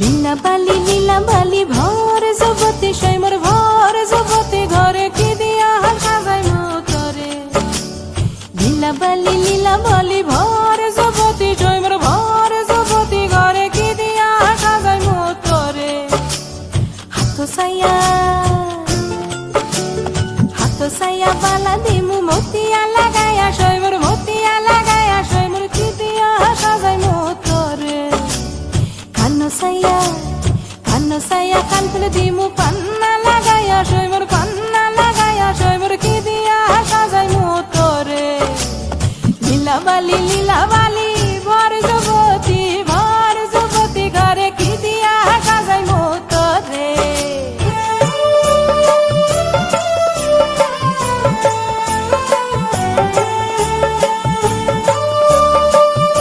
লীলা বালি লীলা বালি ভর জগতে সৈমর ভর জগতে, ঘরে কি দিয়া হাল সাজাই মতরে? লীলা বালি লীলা বালি ভর জগতে সৈমর ভর জগতে, ঘরে কি দিয়া হাল সাজাই মতরে? হাত সাইয়া হাত সাইয়া বালা দিমু মতিয়া সইয়া কান সইয়া কান ফুলে দিমু পান্না লাগাইয়া সইমর পান্না লাগাইয়া সইমর কি দিয়া সাজাই মু তোরে লীলাবালি লীলাবালি